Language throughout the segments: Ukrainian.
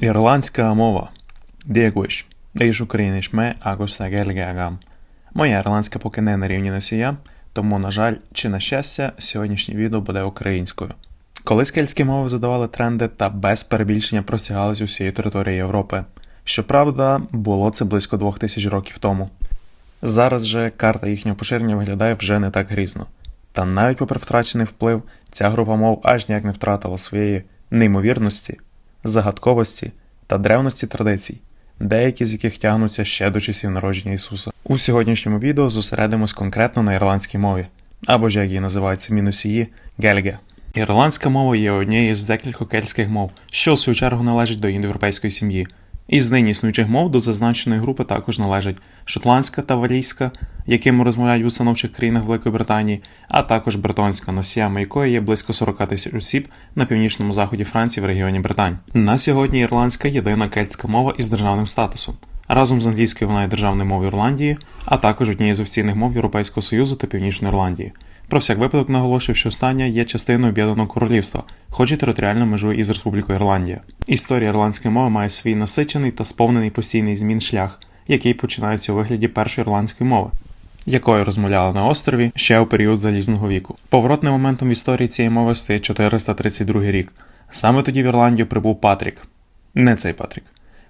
Ірландська мова. Дякуєш. Даєш україниш ме, агоса гельгагам. Моя ірландська поки не на рівні носія, тому, на жаль, чи на щастя, сьогоднішнє відео буде українською. Колись кельтські мови задавали тренди та без перебільшення простягалися усією територією Європи. Щоправда, було це близько двох тисяч років тому. Зараз же карта їхнього поширення виглядає вже не так грізно. Та навіть попри втрачений вплив, ця група мов аж ніяк не втратила своєї неймовірності, загадковості та древності традицій, деякі з яких тягнуться ще до часів народження Ісуса. У сьогоднішньому відео зосередимось конкретно на ірландській мові, або ж як її називається мінусії гельге. Ірландська мова є однією з декількох кельтських мов, що в свою чергу належить до індоєвропейської сім'ї. Із нині існуючих мов до зазначеної групи також належать шотландська та валійська, якими розмовляють в установчих країнах Великої Британії, а також бретонська, носіями якої є близько 40 тисяч осіб на північному заході Франції в регіоні Британь. На сьогодні ірландська єдина кельтська мова із державним статусом. Разом з англійською вона є державною мовою Ірландії, а також однією з офіційних мов Європейського Союзу та Північної Ірландії. Про всяк випадок наголошую, що остання є частиною об'єднаного королівства, хоч і територіально межує із Республікою Ірландія. Історія ірландської мови має свій насичений та сповнений постійний змін шлях, який починається у вигляді першої ірландської мови, якою розмовляли на острові ще у період залізного віку. Поворотним моментом в історії цієї мови стає 432 рік. Саме тоді в Ірландію прибув Патрік. Не цей Патрік.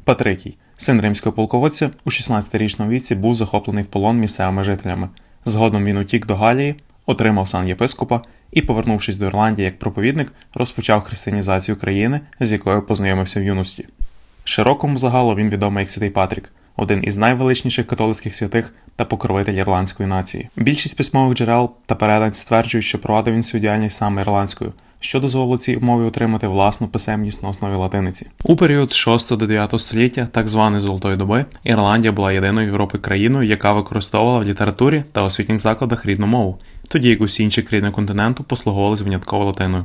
Патрикій, син римського полководця, у 16-річному віці був захоплений в полон місцевими жителями. Згодом він утік до Галії, отримав сан єпископа і, повернувшись до Ірландії як проповідник, розпочав християнізацію країни, з якою познайомився в юності. Широкому загалу він відомий як Святий Патрік, один із найвеличніших католицьких святих та покровитель ірландської нації. Більшість письмових джерел та передань стверджують, що провадив він свою діяльність саме ірландською, що дозволило цій мові отримати власну писемність на основі латиниці. У період з 6 до 9 століття, так званої золотої доби, Ірландія була єдиною в Європі країною, яка використовувала в літературі та освітніх закладах рідну мову, тоді як усі інші країни континенту послуговувалися винятково латиною.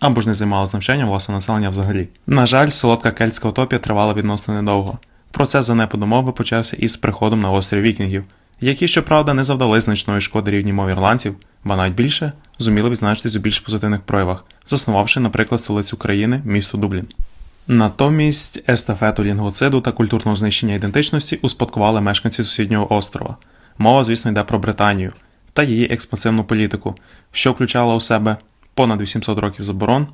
Або ж не займалися навчанням власне населення взагалі. На жаль, солодка кельтська утопія тривала відносно недовго. Процес занепаду мови почався із приходом на острів вікінгів, які, щоправда, не завдали значної шкоди рівній мові ірландців, ба навіть більше зуміли відзначитись у більш позитивних проявах, заснувавши, наприклад, столицю країни місто Дублін. Натомість естафету лінгоциду та культурного знищення ідентичності успадкували мешканці сусіднього острова. Мова, звісно, йде про Британію та її експансивну політику, що включала у себе понад 800 років заборон,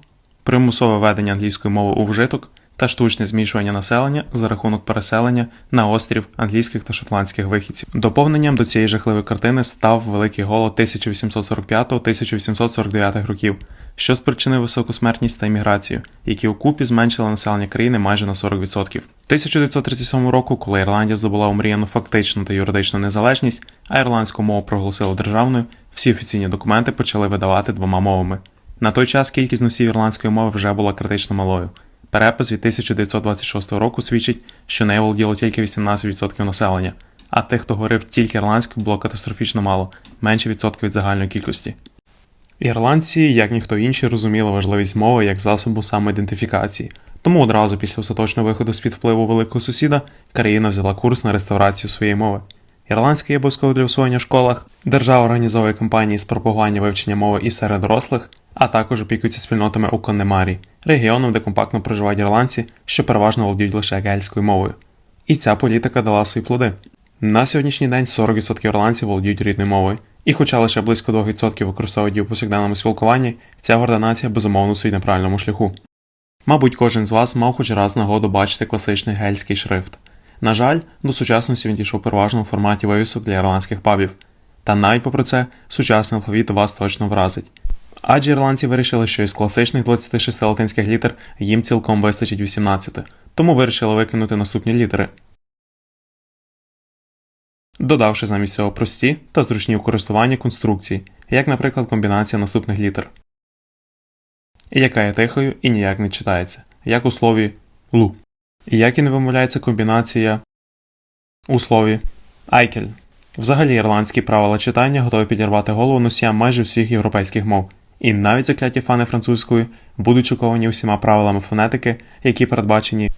примусове ведення англійської мови у вжиток та штучне змішування населення за рахунок переселення на острів англійських та шотландських вихідців. Доповненням до цієї жахливої картини став великий голод 1845-1849 років, що спричинив високу смертність та імміграцію, які укупі зменшили населення країни майже на 40%. 1937 року, коли Ірландія здобула омріяну фактичну та юридичну незалежність, а ірландську мову проголосили державною, всі офіційні документи почали видавати двома мовами. На той час кількість носіїв ірландської мови вже була критично малою. Перепис від 1926 року свідчить, що нею володіло тільки 18% населення, а тих, хто говорив тільки ірландською, було катастрофічно мало менше відсотків від загальної кількості. Ірландці, як ніхто інший, розуміли важливість мови як засобу самоідентифікації, тому одразу після остаточного виходу з під впливу великого сусіда країна взяла курс на реставрацію своєї мови. Ірландська є обов'язково для освоєння в школах, держава організовує кампанії з пропагування вивчення мови і серед дорослих, а також опікується спільнотами у Коннемарі, регіоном, де компактно проживають ірландці, що переважно володіють лише гельською мовою. І ця політика дала свої плоди. На сьогоднішній день 40% ірландців володіють рідною мовою, і хоча лише близько 2% використовують її у повсякденному спілкуванні, ця горда нація безумовно стоїть на правильному шляху. Мабуть, кожен з вас мав хоч раз нагоду бачити класичний гельський шрифт. На жаль, до сучасності він дійшов переважно у форматі вивісок для ірландських пабів. Та навіть попри це, сучасний алфавіт вас точно вразить. Адже ірландці вирішили, що із класичних 26 латинських літер їм цілком вистачить 18, тому вирішили викинути наступні літери, додавши замість цього прості та зручні в користуванні конструкції, як, наприклад, комбінація наступних літер, яка є тихою і ніяк не читається, як у слові лу. Як і не вимовляється комбінація у слові айкель. Взагалі ірландські правила читання готові підірвати голову носіям майже всіх європейських мов, і навіть закляті фани французької будуть шоковані усіма правилами фонетики, які передбачені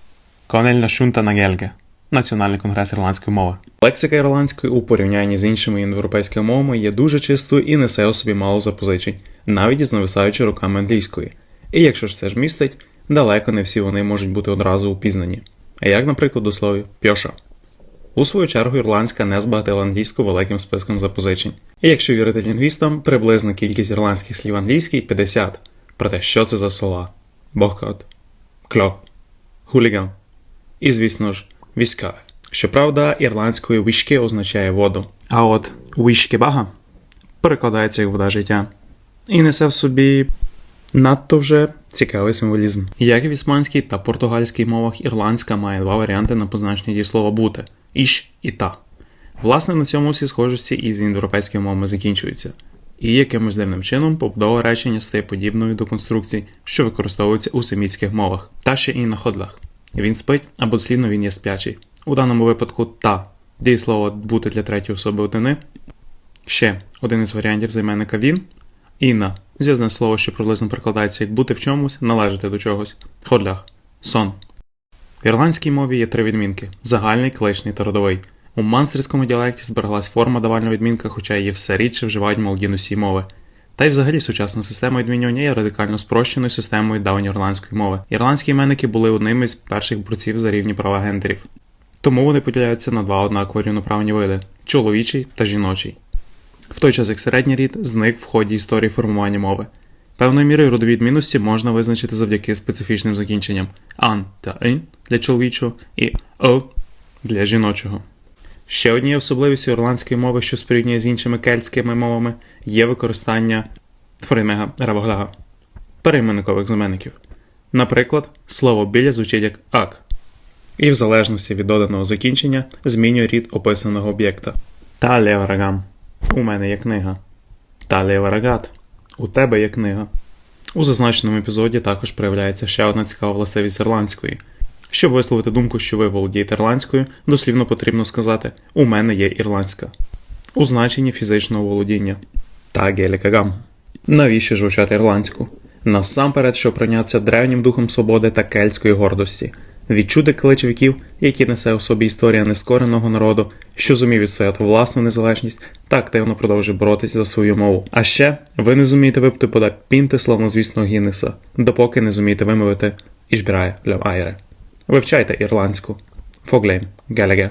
Конельна Шунта Нагельге Національний конгрес ірландської мови. Лексика ірландської у порівнянні з іншими індоєвропейськими мовами є дуже чистою і несе у собі мало запозичень, навіть із нависаючи руками англійської. І якщо ж це ж містить, далеко не всі вони можуть бути одразу упізнані. Як, наприклад, у слові пьоша. У свою чергу ірландська не збагатила англійську великим списком запозичень. І якщо вірити лінгвістам, приблизна кількість ірландських слів англійській 50. Проте що це за слова? Бохкот, кльоп, хуліган і, звісно ж, війська. Щоправда, ірландською вішки означає воду. А от вішкебага перекладається як вода життя. І несе в собі надто вже цікавий символізм. Як і в іспанській та португальській мовах, ірландська має два варіанти на позначення дієслова бути іш і та. Власне, на цьому всі схожості із індоєвропейськими мовами закінчуються. І якимось дивним чином побудова речення стає подібною до конструкцій, що використовуються у семітських мовах, та ще і на ходлах. Він спить або дослідно він є сплячий. У даному випадку та дієслово бути для третьої особи однини. Ще один із варіантів займенника він. Інна зв'язне слово, що приблизно перекладається як бути в чомусь, належати до чогось. Ходлях сон. В ірландській мові є три відмінки: загальний, кличний та родовий. У манстерському діалекті збереглась форма давального відмінка, хоча її все рідше вживають молоді носії мови. Та й взагалі сучасна система відмінювання є радикально спрощеною системою давньоірландської мови. Ірландські іменники були одними з перших борців за рівні права гендерів. Тому вони поділяються на два однакові рівноправні види чоловічий та жіночий. В той час як середній рід зник в ході історії формування мови. Певною мірою родові можна визначити завдяки специфічним закінченням ан та ин для чоловічого і о для жіночого. Ще однією особливістю ірландської мови, що спорівнює з іншими кельтськими мовами, є використання форимега равогляга перейменникових знаменників. Наприклад, слово біля звучить як ак, і в залежності від доданого закінчення змінює рід описаного об'єкта. Та леварагам. У мене є книга. Та леварагат. У тебе є книга. У зазначеному епізоді також проявляється ще одна цікава властивість ірландської. Щоб висловити думку, що ви володієте ірландською, дослівно потрібно сказати У мене є ірландська. У значенні фізичного володіння. Та гелікагам. Навіщо ж вивчати ірландську? Насамперед, щоб прийнятися древнім духом свободи та кельтської гордості, відчути клич віків, які несе у собі історія нескореного народу, що зумів відстояти власну незалежність та активно продовжує боротися за свою мову. А ще ви не зумієте випити пода пінти славнозвісного Гіннеса, допоки не зумієте вимовити Ішбірає для Айре. Вивчайте ірландську. Фоглейм, Гелеге.